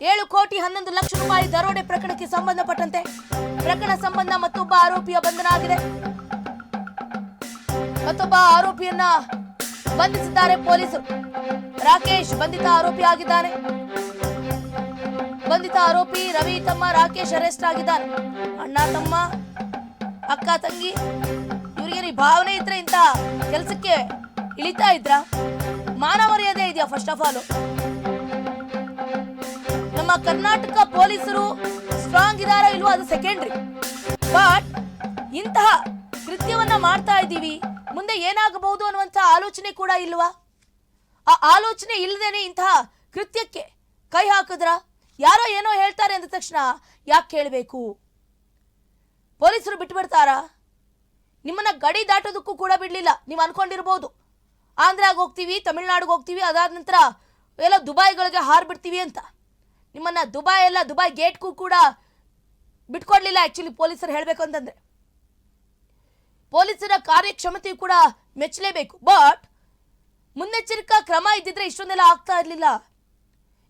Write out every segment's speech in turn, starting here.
ಏಳು ಕೋಟಿ ಹನ್ನೊಂದು ಲಕ್ಷ ರೂಪಾಯಿ ದರೋಡೆ ಪ್ರಕರಣಕ್ಕೆ ಸಂಬಂಧಪಟ್ಟಂತೆ. ಪ್ರಕರಣ ಸಂಬಂಧ ಮತ್ತೊಬ್ಬ ಆರೋಪಿಯ ಬಂಧನ ಆಗಿದೆ. ಮತ್ತೊಬ್ಬ ಆರೋಪಿಯನ್ನ ಬಂಧಿಸಿದ್ದಾರೆ ಪೊಲೀಸರು. ರಾಕೇಶ್ ಬಂಧಿತ ಆರೋಪಿ ಆಗಿದ್ದಾನೆ. ಬಂಧಿತ ಆರೋಪಿ ರವಿ ತಮ್ಮ ರಾಕೇಶ್ ಅರೆಸ್ಟ್ ಆಗಿದ್ದಾನೆ. ಅಣ್ಣ ತಮ್ಮ, ಅಕ್ಕ ತಂಗಿ ಇವರಿಗೆ ಭಾವನೆ ಇದ್ರೆ ಇಂತ ಕೆಲಸಕ್ಕೆ ಇಳಿತಾ ಇದ್ರ? ಮಾನವರ್ಯಾದೆ ಇದೆಯಾ ಫಸ್ಟ್ ಆಫ್ ಆಲ್ ನಮ್ಮ ಕರ್ನಾಟಕ ಪೊಲೀಸರು ಸ್ಟ್ರಾಂಗ್ ಇದಾರ ಇಲ್ವೋ ಅದು ಸೆಕೆಂಡ್ರಿ ಬಟ್ ಇಂತಹ ಕೃತ್ಯವನ್ನ ಮಾಡ್ತಾ ಇದ್ದೀವಿ, ಮುಂದೆ ಏನಾಗಬಹುದು ಅನ್ನುವಂತ ಆಲೋಚನೆ ಕೂಡ ಇಲ್ವಾ? ಆ ಆಲೋಚನೆ ಇಲ್ಲದೇನೆ ಇಂತಹ ಕೃತ್ಯಕ್ಕೆ ಕೈ ಹಾಕಿದ್ರ? ಯಾರೋ ಏನೋ ಹೇಳ್ತಾರೆ ಅಂದ ತಕ್ಷಣ ಯಾಕೆ ಕೇಳಬೇಕು ಪೊಲೀಸರು ಬಿಟ್ಬಿಡ್ತಾರಾ? ನಿಮ್ಮನ್ನ ಗಡಿ ದಾಟೋದಕ್ಕೂ ಕೂಡ ಬಿಡ್ಲಿಲ್ಲ, ನೀವು ಅನ್ಕೊಂಡಿರ್ಬೋದು. ಆಂಧ್ರಾಗ ಹೋಗ್ತೀವಿ, ತಮಿಳ್ನಾಡಿಗೆ ಹೋಗ್ತೀವಿ, ಅದಾದ ನಂತರ ಎಲ್ಲ ದುಬೈಗಳಿಗೆ ಹಾರ್ಬಿಡ್ತೀವಿ ಅಂತ. ನಿಮ್ಮನ್ನ ದುಬೈ ಎಲ್ಲ ದುಬೈ ಗೇಟ್ಗೂ ಕೂಡ ಬಿಟ್ಕೊಡ್ಲಿಲ್ಲ ಆಕ್ಚುಲಿ ಪೊಲೀಸರು ಹೇಳಬೇಕು ಅಂತಂದ್ರೆ ಪೊಲೀಸರ ಕಾರ್ಯಕ್ಷಮತೆ ಕೂಡ ಮೆಚ್ಚಲೇಬೇಕು. ಬಟ್ ಮುನ್ನೆಚ್ಚರಿಕಾ ಕ್ರಮ ಇದ್ದಿದ್ರೆ ಇಷ್ಟೊಂದೆಲ್ಲ ಆಗ್ತಾ ಇರಲಿಲ್ಲ.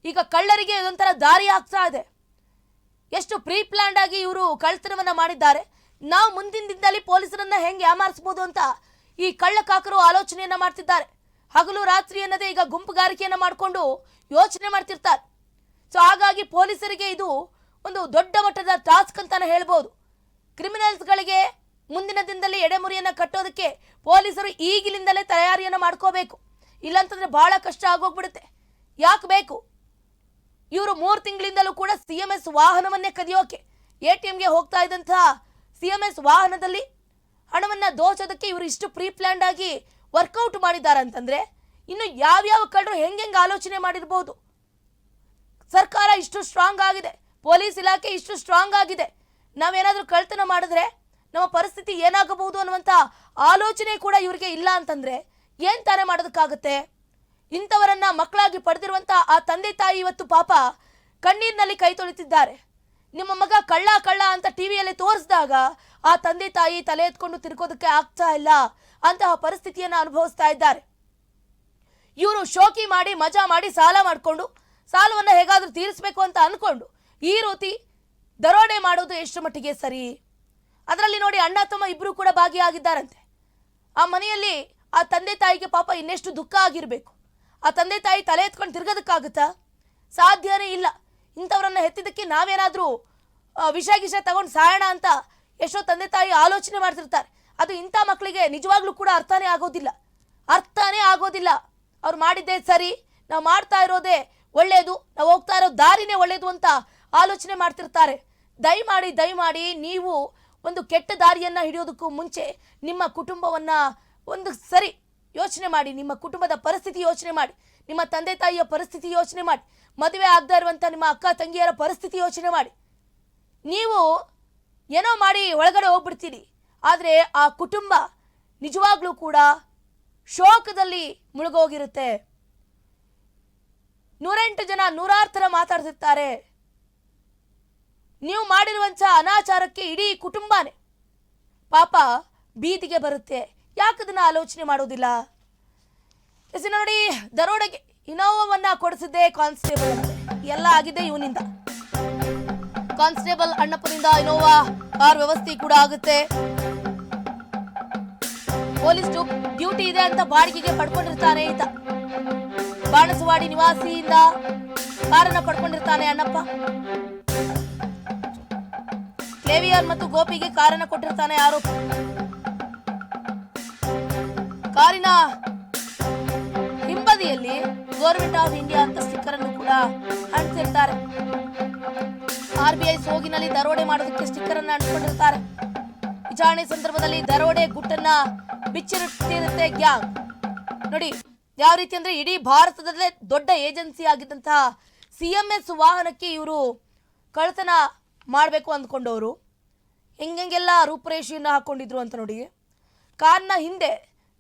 ಈಗ ಕಳ್ಳರಿಗೆ ಇದೊಂಥರ ದಾರಿ ಆಗ್ತಾ ಇದೆ. ಎಷ್ಟು ಪ್ರೀ ಪ್ಲಾನ್ಡ್ ಆಗಿ ಇವರು ಕಳ್ಳತನವನ್ನ ಮಾಡಿದ್ದಾರೆ. ನಾವು ಮುಂದಿನ ದಿನದಲ್ಲಿ ಪೊಲೀಸರನ್ನ ಹೆಂಗೆ ಯಾಮಾರಿಸ್ಬೋದು ಅಂತ ಈ ಕಳ್ಳಕಾಕರು ಆಲೋಚನೆಯನ್ನ ಮಾಡ್ತಿದ್ದಾರೆ. ಹಗಲು ರಾತ್ರಿ ಅನ್ನದೇ ಈಗ ಗುಂಪುಗಾರಿಕೆಯನ್ನ ಮಾಡಿಕೊಂಡು ಯೋಚನೆ ಮಾಡ್ತಿರ್ತಾರೆ. ಸೊ ಹಾಗಾಗಿ ಪೊಲೀಸರಿಗೆ ಇದು ಒಂದು ದೊಡ್ಡ ಮಟ್ಟದ ಟಾಸ್ಕ್ ಅಂತಾನೆ ಹೇಳ್ಬೋದು. ಕ್ರಿಮಿನಲ್ಸ್ಗಳಿಗೆ ಮುಂದಿನ ದಿನದಲ್ಲಿ ಎಡೆಮುರಿಯನ್ನು ಕಟ್ಟೋದಕ್ಕೆ ಪೊಲೀಸರು ಈಗಿಲಿಂದಲೇ ತಯಾರಿಯನ್ನು ಮಾಡ್ಕೋಬೇಕು. ಇಲ್ಲಾಂತಂದ್ರೆ ಬಹಳ ಕಷ್ಟ ಆಗೋಗ್ಬಿಡುತ್ತೆ. ಯಾಕೆ ಬೇಕು? ಇವರು ಮೂರು ತಿಂಗಳಿಂದಲೂ ಕೂಡ ಸಿ ಎಂ ಎಸ್ ವಾಹನವನ್ನೇ ಕದಿಯೋಕೆ. ಎ ಟಿ ಎಮ್ಗೆ ಹೋಗ್ತಾ ಇದ್ದಂತಹ ಸಿ ಎಂ ಎಸ್ ವಾಹನದಲ್ಲಿ ಹಣವನ್ನು ದೋಚೋದಕ್ಕೆ ಇವರು ಇಷ್ಟು ಪ್ರೀ ಪ್ಲ್ಯಾಂಡಾಗಿ ವರ್ಕೌಟ್ ಮಾಡಿದ್ದಾರೆ ಅಂತಂದರೆ ಇನ್ನು ಯಾವ್ಯಾವ ಕಳ್ಳರು ಹೆಂಗೆ ಆಲೋಚನೆ ಮಾಡಿರ್ಬೋದು? ಸರ್ಕಾರ ಇಷ್ಟು ಸ್ಟ್ರಾಂಗ್ ಆಗಿದೆ, ಪೊಲೀಸ್ ಇಲಾಖೆ ಇಷ್ಟು ಸ್ಟ್ರಾಂಗ್ ಆಗಿದೆ. ನಾವೇನಾದರೂ ಕಳ್ತನ ಮಾಡಿದ್ರೆ ನಮ್ಮ ಪರಿಸ್ಥಿತಿ ಏನಾಗಬಹುದು ಅನ್ನುವಂಥ ಆಲೋಚನೆ ಕೂಡ ಇವರಿಗೆ ಇಲ್ಲ ಅಂತಂದ್ರೆ ಏನ್ ತಾನೇ ಮಾಡೋದಕ್ಕಾಗತ್ತೆ? ಇಂಥವರನ್ನ ಮಕ್ಕಳಾಗಿ ಪಡೆದಿರುವಂಥ ಆ ತಂದೆ ತಾಯಿ ಇವತ್ತು ಪಾಪ ಕಣ್ಣೀರಿನಲ್ಲಿ ಕೈ ತೊಳಿತಿದ್ದಾರೆ. ನಿಮ್ಮ ಮಗ ಕಳ್ಳ ಕಳ್ಳ ಅಂತ ಟಿವಿಯಲ್ಲಿ ತೋರಿಸಿದಾಗ ಆ ತಂದೆ ತಾಯಿ ತಲೆ ಎತ್ಕೊಂಡು ತಿರ್ಕೋದಕ್ಕೆ ಆಗ್ತಾ ಇಲ್ಲ ಅಂತಹ ಪರಿಸ್ಥಿತಿಯನ್ನ ಅನುಭವಿಸ್ತಾ ಇದ್ದಾರೆ. ಇವರು ಶೋಕಿ ಮಾಡಿ ಮಜಾ ಮಾಡಿ ಸಾಲ ಮಾಡಿಕೊಂಡು ಸಾಲವನ್ನು ಹೇಗಾದರೂ ತೀರಿಸಬೇಕು ಅಂತ ಅಂದ್ಕೊಂಡು ಈ ರೀತಿ ದರೋಡೆ ಮಾಡೋದು ಎಷ್ಟು ಮಟ್ಟಿಗೆ ಸರಿ? ಅದರಲ್ಲಿ ನೋಡಿ ಅಣ್ಣ, ತಮ್ಮ ಇಬ್ಬರು ಕೂಡ ಭಾಗಿಯಾಗಿದ್ದಾರಂತೆ. ಆ ಮನೆಯಲ್ಲಿ ಆ ತಂದೆ ತಾಯಿಗೆ ಪಾಪ ಇನ್ನೆಷ್ಟು ದುಃಖ ಆಗಿರಬೇಕು. ಆ ತಂದೆ ತಾಯಿ ತಲೆ ಎತ್ಕೊಂಡು ತಿರ್ಗೋದಕ್ಕಾಗುತ್ತಾ? ಸಾಧ್ಯನೇ ಇಲ್ಲ. ಇಂಥವ್ರನ್ನ ಹೆತ್ತಿದ್ದಕ್ಕೆ ನಾವೇನಾದರೂ ವಿಷ ಗಿಷ ತಗೊಂಡು ಸಾಯೋಣ ಅಂತ ಎಷ್ಟೋ ತಂದೆ ತಾಯಿ ಆಲೋಚನೆ ಮಾಡ್ತಿರ್ತಾರೆ. ಅದು ಇಂಥ ಮಕ್ಕಳಿಗೆ ನಿಜವಾಗ್ಲೂ ಕೂಡ ಅರ್ಥನೇ ಆಗೋದಿಲ್ಲ. ಅರ್ಥನೇ ಆಗೋದಿಲ್ಲ. ಅವ್ರು ಮಾಡಿದ್ದೇ ಸರಿ. ನಾವು ಮಾಡ್ತಾ ಇರೋದೇ ಒಳ್ಳೆಯದು ನಾವು ಹೋಗ್ತಾ ಇರೋ ದಾರಿನೇ ಒಳ್ಳೆಯದು ಅಂತ ಆಲೋಚನೆ ಮಾಡ್ತಿರ್ತಾರೆ. ದಯಮಾಡಿ ದಯಮಾಡಿ ನೀವು ಒಂದು ಕೆಟ್ಟ ದಾರಿಯನ್ನು ಹಿಡಿಯೋದಕ್ಕೂ ಮುಂಚೆ ನಿಮ್ಮ ಕುಟುಂಬವನ್ನು ಒಂದು ಸರಿ ಯೋಚನೆ ಮಾಡಿ, ನಿಮ್ಮ ಕುಟುಂಬದ ಪರಿಸ್ಥಿತಿ ಯೋಚನೆ ಮಾಡಿ, ನಿಮ್ಮ ತಂದೆ ತಾಯಿಯ ಪರಿಸ್ಥಿತಿ ಯೋಚನೆ ಮಾಡಿ, ಮದುವೆ ಆಗ್ದೇ ಇರುವಂಥ ನಿಮ್ಮ ಅಕ್ಕ, ತಂಗಿಯರ ಪರಿಸ್ಥಿತಿ ಯೋಚನೆ ಮಾಡಿ. ನೀವು ಏನೋ ಮಾಡಿ ಒಳಗಡೆ ಹೋಗ್ಬಿಡ್ತೀರಿ. ಆದರೆ ಆ ಕುಟುಂಬ ನಿಜವಾಗ್ಲೂ ಕೂಡ ಶೋಕದಲ್ಲಿ ಮುಳುಗೋಗಿರುತ್ತೆ. ನೂರೆಂಟು ಜನ ನೂರಾರು ಥರ ಮಾತಾಡ್ತಿರ್ತಾರೆ. ನೀವು ಮಾಡಿರುವಂಥ ಅನಾಚಾರಕ್ಕೆ ಇಡೀ ಕುಟುಂಬನೇ ಪಾಪ ಬೀದಿಗೆ ಬರುತ್ತೆ. ಯಾಕೆ ಅದನ್ನು ಆಲೋಚನೆ ಮಾಡೋದಿಲ್ಲ? ನೋಡಿ, ದರೋಡೆಗೆ ಇನೋವವನ್ನ ಕೊಡಿಸಿದ್ದೆ ಕಾನ್ಸ್ಟೇಬಲ್. ಎಲ್ಲ ಆಗಿದೆ ಇವನಿಂದ. ಕಾನ್ಸ್ಟೇಬಲ್ ಅಣ್ಣಪ್ಪನಿಂದ ಇನೋವಾ ಕಾರ್ ವ್ಯವಸ್ಥೆ ಕೂಡ ಆಗುತ್ತೆ. ಪೊಲೀಸ್ ಡ್ಯೂಟಿ ಇದೆ ಅಂತ ಬಾಡಿಗೆಗೆ ಪಡ್ಕೊಂಡಿರ್ತಾನೆ ಈತ. ಬಾಣಸವಾಡಿ ನಿವಾಸಿಯಿಂದ ಕಾರನ್ನ ಪಡ್ಕೊಂಡಿರ್ತಾನೆ ಅಣ್ಣಪ್ಪ. ಕ್ಲೇವಿಯರ್ ಮತ್ತು ಗೋಪಿಗೆ ಕಾರನ್ನ ಕೊಟ್ಟಿರ್ತಾನೆ ಯಾರು? ಕಾರಿನ ಹಿಂಬದಿಯಲ್ಲಿ ಗೌರ್ಮೆಂಟ್ ಆಫ್ ಇಂಡಿಯಾ ಅಂತ ಸ್ಟಿಕ್ಕರ್ ಅನ್ನು ಕೂಡ ಅಂಟಿಸಿರ್ತಾರೆ. ಆರ್ ಬಿ ಐ ಸೋಗಿನಲ್ಲಿ ದರೋಡೆ ಮಾಡೋದಕ್ಕೆ ಸ್ಟಿಕ್ಕರ್ ಅನ್ನು ಅಂಟಿಕೊಂಡಿರ್ತಾರೆ ವಿಚಾರಣೆ ಸಂದರ್ಭದಲ್ಲಿ ದರೋಡೆ ಗುಟ್ಟನ್ನ ಬಿಚ್ಚಿರುತ್ತಿರುತ್ತೆ ಗ್ಯಾಂಗ್. ನೋಡಿ ಯಾವ ರೀತಿ ಅಂದ್ರೆ ಇಡೀ ಭಾರತದಲ್ಲೇ ದೊಡ್ಡ ಏಜೆನ್ಸಿ ಆಗಿದ್ದಂತಹ ಸಿ ಎಂ ಎಸ್ ವಾಹನಕ್ಕೆ ಇವರು ಕಳ್ತನ ಮಾಡಬೇಕು ಅಂದ್ಕೊಂಡವರು. ಹೆಂಗೆಲ್ಲ ರೂಪುರೇಷೆಯನ್ನು ಹಾಕೊಂಡಿದ್ರು ಅಂತ ನೋಡಿ ಕಾರ್ನ ಹಿಂದೆ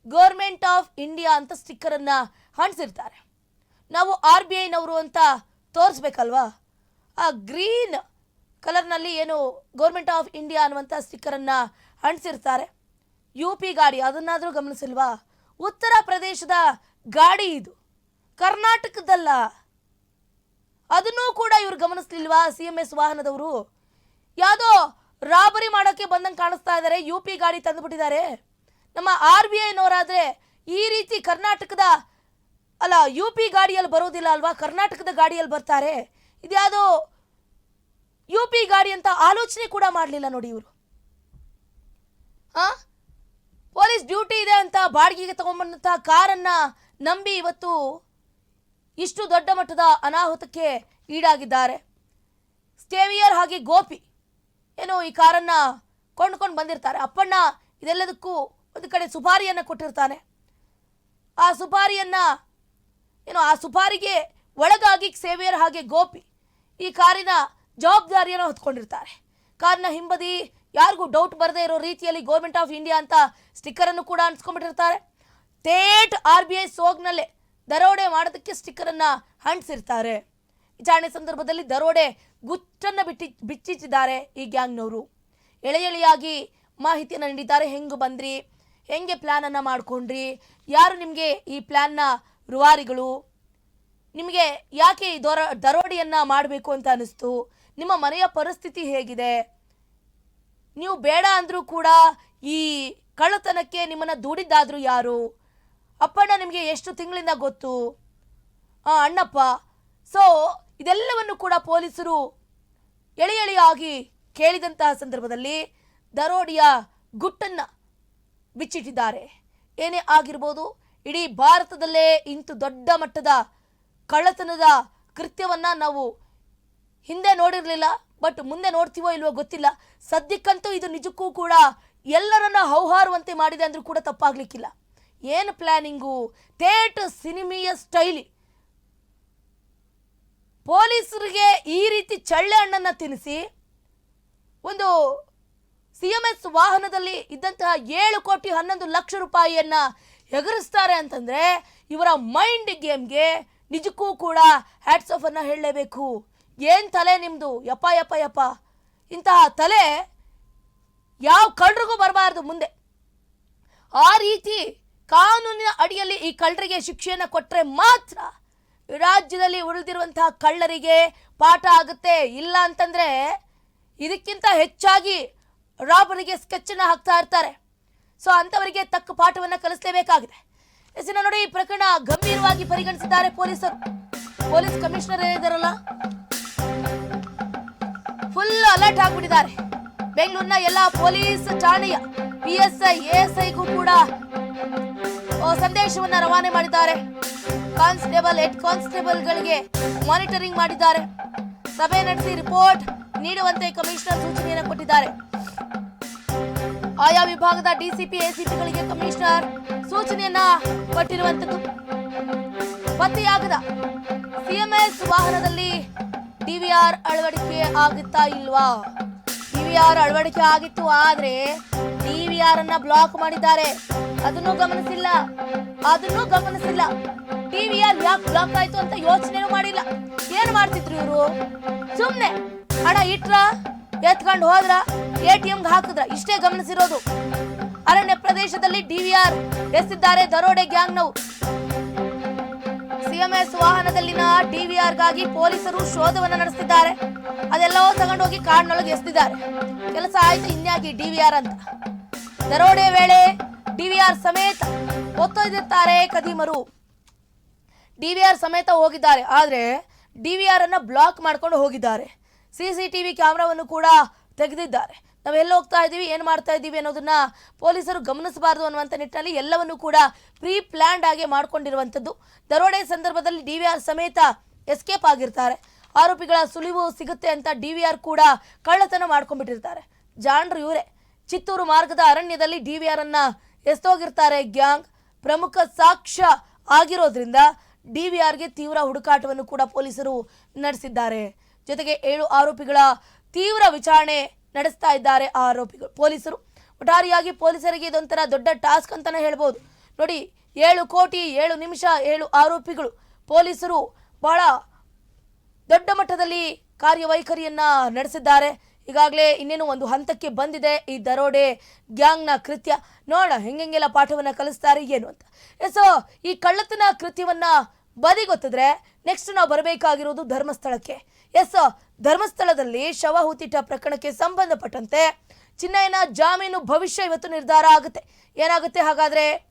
ಗೌರ್ಮೆಂಟ್ ಆಫ್ ಇಂಡಿಯಾ ಅಂತ ಸ್ಟಿಕ್ಕರನ್ನು ಅಂಟಿಸಿರ್ತಾರೆ ನಾವು ಆರ್ ಬಿ ಐನವರು ಅಂತ ತೋರಿಸ್ಬೇಕಲ್ವಾ? ಆ ಗ್ರೀನ್ ಕಲರ್ನಲ್ಲಿ ಏನು ಗೌರ್ಮೆಂಟ್ ಆಫ್ ಇಂಡಿಯಾ ಅನ್ನುವಂಥ ಸ್ಟಿಕ್ಕರನ್ನು ಅಂಟಿಸಿರ್ತಾರೆ ಯು ಪಿ ಗಾಡಿ, ಅದನ್ನಾದರೂ ಗಮನಿಸಿಲ್ವಾ? ಉತ್ತರ ಪ್ರದೇಶದ ಗಾಡಿ ಇದು. ಕರ್ನಾಟಕದಲ್ಲ. ಅದನ್ನೂ ಕೂಡ ಇವ್ರು ಗಮನಿಸ್ಲಿಲ್ವಾ? ಸಿ ಎಂ ಎಸ್ ವಾಹನದವರು. ಯಾವುದೋ ರಾಬರಿ ಮಾಡೋಕ್ಕೆ ಬಂದಂಗೆ ಕಾಣಿಸ್ತಾ ಇದ್ದಾರೆ ಯು ಪಿ ಗಾಡಿ ತಂದುಬಿಟ್ಟಿದ್ದಾರೆ. ನಮ್ಮ ಆರ್ ಬಿ ಐನವರಾದರೆ ಈ ರೀತಿ ಕರ್ನಾಟಕದ ಅಲ್ಲ, ಯು ಪಿ ಗಾಡಿಯಲ್ಲಿ ಬರೋದಿಲ್ಲ ಅಲ್ವಾ? ಕರ್ನಾಟಕದ ಗಾಡಿಯಲ್ಲಿ ಬರ್ತಾರೆ. ಇದ್ಯಾವುದೋ ಯು ಪಿ ಗಾಡಿ ಅಂತ ಆಲೋಚನೆ ಕೂಡ ಮಾಡಲಿಲ್ಲ ನೋಡಿ ಇವರು. ಹಾಂ ಪೊಲೀಸ್ ಡ್ಯೂಟಿ ಇದೆ ಅಂತ ಬಾಡಿಗೆಗೆ ತಗೊಂಡ್ಬಂದಂಥ ಕಾರನ್ನ ನಂಬಿ ಇವತ್ತು ಇಷ್ಟು ದೊಡ್ಡ ಮಟ್ಟದ ಅನಾಹುತಕ್ಕೆ ಈಡಾಗಿದ್ದಾರೆ. ಸ್ಟೇವಿಯರ್ ಹಾಗೆ ಗೋಪಿ ಏನು ಈ ಕಾರನ್ನು ಕೊಂಡ್ಕೊಂಡು ಬಂದಿರ್ತಾರೆ. ಅಪ್ಪಣ್ಣ ಇದೆಲ್ಲದಕ್ಕೂ ಒಂದು ಕಡೆ ಸುಪಾರಿಯನ್ನು ಕೊಟ್ಟಿರ್ತಾನೆ. ಆ ಸುಪಾರಿಯನ್ನು ಏನು ಆ ಸುಪಾರಿಗೆ ಒಳಗಾಗಿ ಸೇವಿಯರ್ ಹಾಗೆ ಗೋಪಿ ಈ ಕಾರಿನ ಜವಾಬ್ದಾರಿಯನ್ನು ಹೊತ್ಕೊಂಡಿರ್ತಾರೆ. ಕಾರಿನ ಹಿಂಬದಿ ಯಾರಿಗೂ ಡೌಟ್ ಬರದೇ ಇರೋ ರೀತಿಯಲ್ಲಿ ಗೌರ್ಮೆಂಟ್ ಆಫ್ ಇಂಡಿಯಾ ಅಂತ ಸ್ಟಿಕ್ಕರನ್ನು ಕೂಡ ಅಂಟಿಸ್ಕೊಂಡ್ಬಿಟ್ಟಿರ್ತಾರೆ. ತೇಟ್ ಆರ್ ಬಿ ಐ ಸೋಗ್ನಲ್ಲೇ ದರೋಡೆ ಮಾಡೋದಕ್ಕೆ ಸ್ಟಿಕ್ಕರನ್ನು ಅಂಟಿಸಿರ್ತಾರೆ ವಿಚಾರಣೆ ಸಂದರ್ಭದಲ್ಲಿ ದರೋಡೆ ಗುಟ್ಟನ್ನು ಬಿಟ್ಟಿ ಬಿಚ್ಚಿಚ್ಚಿದ್ದಾರೆ ಈ ಗ್ಯಾಂಗ್ನವರು. ಎಳೆ ಎಳೆಯಾಗಿ ಮಾಹಿತಿಯನ್ನು ನೀಡಿದ್ದಾರೆ. ಹೆಂಗೆ ಬಂದ್ರಿ? ಹೆಂಗೆ ಪ್ಲ್ಯಾನನ್ನು ಮಾಡ್ಕೊಂಡ್ರಿ? ಯಾರು ನಿಮಗೆ ಈ ಪ್ಲ್ಯಾನ್ನ ರುವಾರಿಗಳು? ನಿಮಗೆ ಯಾಕೆ ಈ ದೊರ ದರೋಡೆಯನ್ನು ಮಾಡಬೇಕು ಅಂತ ಅನಿಸ್ತು? ನಿಮ್ಮ ಮನೆಯ ಪರಿಸ್ಥಿತಿ ಹೇಗಿದೆ? ನೀವು ಬೇಡ ಅಂದರೂ ಕೂಡ ಈ ಕಳ್ಳತನಕ್ಕೆ ನಿಮ್ಮನ್ನು ದೂಡಿದ್ದಾದರೂ ಯಾರು? ಅಪ್ಪಣ್ಣ ನಿಮಗೆ ಎಷ್ಟು ತಿಂಗಳಿಂದ ಗೊತ್ತು? ಅಣ್ಣಪ್ಪ. ಸೊ ಇದೆಲ್ಲವನ್ನು ಕೂಡ ಪೊಲೀಸರು ಎಳೆ ಎಳೆಯಾಗಿ ಕೇಳಿದಂತಹ ಸಂದರ್ಭದಲ್ಲಿ ದರೋಡಿಯ ಗುಟ್ಟನ್ನು ಬಿಚ್ಚಿಟ್ಟಿದ್ದಾರೆ. ಏನೇ ಆಗಿರ್ಬೋದು, ಇಡೀ ಭಾರತದಲ್ಲೇ ಇಂಥ ದೊಡ್ಡ ಮಟ್ಟದ ಕಳ್ಳತನದ ಕೃತ್ಯವನ್ನು ನಾವು ಹಿಂದೆ ನೋಡಿರಲಿಲ್ಲ, ಬಟ್ ಮುಂದೆ ನೋಡ್ತೀವೋ ಇಲ್ವೋ ಗೊತ್ತಿಲ್ಲ. ಸದ್ಯಕ್ಕಂತೂ ಇದು ನಿಜಕ್ಕೂ ಕೂಡ ಎಲ್ಲರನ್ನ ಹೌಹಾರುವಂತೆ ಮಾಡಿದೆ ಅಂದರೂ ಕೂಡ ತಪ್ಪಾಗ್ಲಿಕ್ಕಿಲ್ಲ. ಏನು ಪ್ಲ್ಯಾನಿಂಗು ಥೇಟ್ ಸಿನಿಮೀಯ ಸ್ಟೈಲಿ. ಪೊಲೀಸರಿಗೆ ಈ ರೀತಿ ಚಳ್ಳೆ ಹಣ್ಣನ್ನು ತಿನ್ನಿಸಿ, ಒಂದು ಸಿ ಎಂ ಎಸ್ ವಾಹನದಲ್ಲಿ ಇದ್ದಂತಹ ಏಳು ಕೋಟಿ ಹನ್ನೊಂದು ಲಕ್ಷ ರೂಪಾಯಿಯನ್ನು ಎಗರಿಸ್ತಾರೆ ಅಂತಂದರೆ, ಇವರ ಮೈಂಡ್ ಗೇಮ್ಗೆ ನಿಜಕ್ಕೂ ಕೂಡ ಹ್ಯಾಟ್ಸ್ ಆಫ್ ಅನ್ನ ಹೇಳಲೇಬೇಕು. ಏನು ತಲೆ ನಿಮ್ಮದು ಯಪ್ಪ ಯಪ್ಪ ಯಪ್ಪ. ಇಂತಹ ತಲೆ ಯಾವ ಕಳ್ಳರಿಗೂ ಬರಬಾರ್ದು ಮುಂದೆ. ಆ ರೀತಿ ಕಾನೂನಿನ ಅಡಿಯಲ್ಲಿ ಈ ಕಳ್ಳರಿಗೆ ಶಿಕ್ಷೆಯನ್ನು ಕೊಟ್ಟರೆ ಮಾತ್ರ ರಾಜ್ಯದಲ್ಲಿ ಉಳಿದಿರುವಂತಹ ಕಳ್ಳರಿಗೆ ಪಾಠ ಆಗುತ್ತೆ. ಇಲ್ಲ ಅಂತಂದ್ರೆ ಇದಕ್ಕಿಂತ ಹೆಚ್ಚಾಗಿ ರಾಬರಿಗೆ ಸ್ಕೆಚ್ಚನ್ನು ಹಾಕ್ತಾ ಇರ್ತಾರೆ. ಸೊ ಅಂಥವರಿಗೆ ತಕ್ಕ ಪಾಠವನ್ನು ಕಲಿಸಲೇಬೇಕಾಗಿದೆ. ನೋಡಿ, ಈ ಪ್ರಕರಣ ಗಂಭೀರವಾಗಿ ಪರಿಗಣಿಸಿದ್ದಾರೆ ಪೊಲೀಸರು. ಪೊಲೀಸ್ ಕಮಿಷನರ್ ಏನಿದಾರಲ್ಲ ಫುಲ್ ಅಲರ್ಟ್ ಆಗ್ಬಿಟ್ಟಿದ್ದಾರೆ. ಬೆಂಗಳೂರಿನ ಎಲ್ಲ ಪೊಲೀಸ್ ಠಾಣೆಯ ಪಿ ಎಸ್ ಐ ಎಸ್ ಐಗೂ ಕೂಡ ಸಂದೇಶವನ್ನ ರವಾನೆ ಮಾಡಿದ್ದಾರೆ. ಕಾನ್ಸ್ಟೇಬಲ್, ಹೆಡ್ ಕಾನ್ಸ್ಟೇಬಲ್ಗಳಿಗೆ ಮಾನಿಟರಿಂಗ್ ಮಾಡಿದ್ದಾರೆ. ಸಭೆ ನಡೆಸಿ ರಿಪೋರ್ಟ್ ನೀಡುವಂತೆ ಕಮಿಷನರ್ ಸೂಚನೆಯನ್ನು ಕೊಟ್ಟಿದ್ದಾರೆ. ಆಯಾ ವಿಭಾಗದ ಡಿಸಿಪಿ, ಎಸಿಪಿಗಳಿಗೆ ಕಮಿಷನರ್ ಸೂಚನೆಯನ್ನ ಕೊಟ್ಟಿರುವಂತದ್ದು ಪತ್ತೆಯಾಗದ ಸಿಎಂಎಸ್ ವಾಹನದಲ್ಲಿ ಡಿವಿಆರ್ ಅಳವಡಿಕೆ ಆಗುತ್ತಾ ಇಲ್ವಾ? ಡಿವಿಆರ್ ಅಳವಡಿಕೆ ಆಗಿತ್ತು, ಆದ್ರೆ ಡಿವಿಆರ್ ಅನ್ನ ಬ್ಲಾಕ್ ಮಾಡಿದ್ದಾರೆ. ಅದನ್ನು ಗಮನಿಸಿಲ್ಲ. ಅದನ್ನು ಗಮನಿಸಿಲ್ಲ. ಟಿವಿಆರ್ ಯಾಕೆ ಬ್ಲಾಕ್ ಆಯ್ತು ಅಂತ ಯೋಚನೆನೂ ಮಾಡಿಲ್ಲ. ಏನ್ ಮಾಡ್ತಿದ್ರು ಇವರು? ಸುಮ್ನೆ ಹಣ ಇಟ್ರ, ಎತ್ಕೊಂಡು ಹೋದ್ರ, ಎ ಟಿ ಎಂಗೆ ಹಾಕಿದ್ರ, ಇಷ್ಟೇ ಗಮನಿಸಿರೋದು. ಅರಣ್ಯ ಪ್ರದೇಶದಲ್ಲಿ ಡಿವಿಆರ್ ಎಸ್ತಿದ್ದಾರೆ ದರೋಡೆ ಗ್ಯಾಂಗ್ನವರು ಸಿಎಂಎಸ್ ವಾಹನದಲ್ಲಿನ ಡಿವಿಆರ್ಗಾಗಿ ಪೊಲೀಸರು ಶೋಧವನ್ನ ನಡೆಸಿದ್ದಾರೆ ಅದೆಲ್ಲವೂ ತಗೊಂಡೋಗಿ ಕಾಡಿನೊಳಗೆ ಎಸ್ತಿದ್ದಾರೆ. ಕೆಲಸ ಆಯ್ತು ಇನ್ಯಾಗಿ ಡಿವಿಆರ್ ಅಂತ. ದರೋಡೆ ವೇಳೆ ಡಿವಿಆರ್ ಸಮೇತ ಒತ್ತೊಯ್ದಿರ್ತಾರೆ ಕದೀಮರು. ಡಿವಿಆರ್ ಸಮೇತ ಹೋಗಿದ್ದಾರೆ, ಆದರೆ ಡಿವಿಆರ್ ಅನ್ನ ಬ್ಲಾಕ್ ಮಾಡ್ಕೊಂಡು ಹೋಗಿದ್ದಾರೆ. ಸಿ ಸಿ ಕ್ಯಾಮ್ರಾವನ್ನು ಕೂಡ ತೆಗೆದಿದ್ದಾರೆ. ನಾವು ಎಲ್ಲಿ ಹೋಗ್ತಾ ಇದ್ದೀವಿ, ಏನು ಮಾಡ್ತಾ ಇದ್ದೀವಿ ಅನ್ನೋದನ್ನ ಪೊಲೀಸರು ಗಮನಿಸಬಾರದು ಅನ್ನುವಂಥ ನಿಟ್ಟಿನಲ್ಲಿ ಎಲ್ಲವನ್ನು ಕೂಡ ಪ್ರೀ ಪ್ಲ್ಯಾಂಡ್ ಆಗಿ ಮಾಡ್ಕೊಂಡಿರುವಂಥದ್ದು. ದರೋಡೆ ಸಂದರ್ಭದಲ್ಲಿ ಡಿ ವಿ ಆರ್ ಸಮೇತ ಎಸ್ಕೇಪ್ ಆಗಿರ್ತಾರೆ. ಆರೋಪಿಗಳ ಸುಳಿವು ಸಿಗುತ್ತೆ ಅಂತ ಡಿ ವಿ ಆರ್ ಕೂಡ ಕಳ್ಳತನ ಮಾಡ್ಕೊಂಡ್ಬಿಟ್ಟಿರ್ತಾರೆ. ಜಾಣರು ಇವರೇ. ಚಿತ್ತೂರು ಮಾರ್ಗದ ಅರಣ್ಯದಲ್ಲಿ ಡಿ ವಿ ಆರ್ ಅನ್ನ ಎಸ್ತೋಗಿರ್ತಾರೆ ಗ್ಯಾಂಗ್. ಪ್ರಮುಖ ಸಾಕ್ಷ್ಯ ಆಗಿರೋದ್ರಿಂದ ಡಿ ವಿ ಆರ್ಗೆ ತೀವ್ರ ಹುಡುಕಾಟವನ್ನು ಕೂಡ ಪೊಲೀಸರು ನಡೆಸಿದ್ದಾರೆ. ಜೊತೆಗೆ ಏಳು ಆರೋಪಿಗಳ ತೀವ್ರ ವಿಚಾರಣೆ ನಡೆಸ್ತಾ ಇದ್ದಾರೆ ಆರೋಪಿಗಳು. ಪೊಲೀಸರು ಒಟ್ಟಾರೆಯಾಗಿ ಪೊಲೀಸರಿಗೆ ಇದೊಂಥರ ದೊಡ್ಡ ಟಾಸ್ಕ್ ಅಂತಾನೆ ಹೇಳ್ಬೋದು. ನೋಡಿ, ಏಳು ಕೋಟಿ, ಏಳು ನಿಮಿಷ, ಏಳು ಆರೋಪಿಗಳು. ಪೊಲೀಸರು ಬಹಳ ದೊಡ್ಡ ಮಟ್ಟದಲ್ಲಿ ಕಾರ್ಯವೈಖರಿಯನ್ನು ನಡೆಸಿದ್ದಾರೆ. ಈಗಾಗಲೇ ಇನ್ನೇನು ಒಂದು ಹಂತಕ್ಕೆ ಬಂದಿದೆ ಈ ದರೋಡೆ ಗ್ಯಾಂಗ್ನ ಕೃತ್ಯ. ನೋಡೋಣ ಹೆಂಗೆಲ್ಲ ಪಾಠವನ್ನು ಕಲಿಸ್ತಾರೆ, ಏನು ಅಂತ. ಸೊ, ಈ ಕಳ್ಳತನ ಕೃತ್ಯವನ್ನ ಬದಿಗೊತ್ತಿದ್ರೆ ನೆಕ್ಸ್ಟ್ ನಾವು ಬರಬೇಕಾಗಿರೋದು ಧರ್ಮಸ್ಥಳಕ್ಕೆ. ಎಸ್ ಧರ್ಮಸ್ಥಳದಲ್ಲಿ ಶವ ಹೂತಿಟ್ಟ ಪ್ರಕರಣಕ್ಕೆ ಸಂಬಂಧಪಟ್ಟಂತೆ ಚಿನ್ನಯ್ಯನ ಜಾಮೀನು ಭವಿಷ್ಯ ಇವತ್ತು ನಿರ್ಧಾರ ಆಗುತ್ತೆ. ಏನಾಗುತ್ತೆ ಹಾಗಾದ್ರೆ?